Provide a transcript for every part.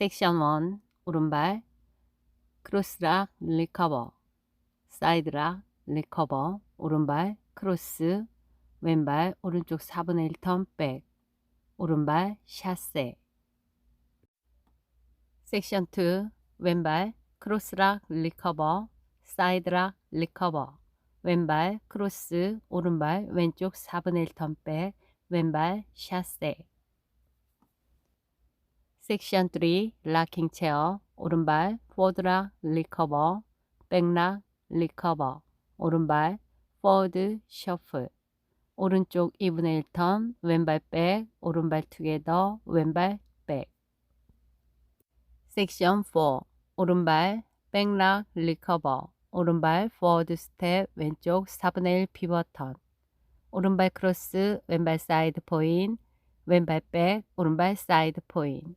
섹션 1 오른발 크로스락 리커버 사이드락 리커버 오른발 크로스 왼발 오른쪽 4분의 1 턴 백 오른발 샷세 섹션 2 왼발 크로스락 리커버 사이드락 리커버 왼발 크로스 오른발 왼쪽 4분의 1 턴 백 왼발 샷세 섹션 3 락킹 체어 오른발 포드라 리커버 백락 리커버 오른발 포드 셔플 오른쪽 2분의 1 턴 왼발 백 오른발 투게더 왼발 백 섹션 4 오른발 백락 리커버 오른발 포워드 스텝 왼쪽 4분의 1피버턴 오른발 크로스 왼발 사이드 포인 왼발 백 오른발 사이드 포인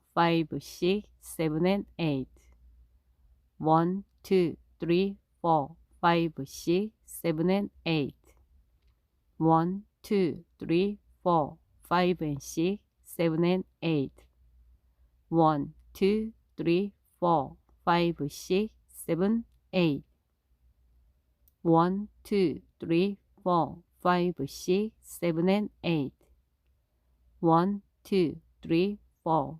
five, six, seven, and eight. One, two, three, four, five, six, seven, and eight. One, two, three, four, five, and six, seven, and eight. One, two, three, four, five, six, seven, eight. One, two, three, four, five, six, seven, and eight. One, two, three, four,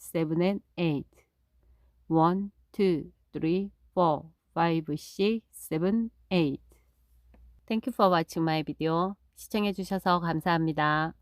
seven and eight. One, two, three, four, five, six, seven, eight. Thank you for watching my video. 시청해주셔서 감사합니다.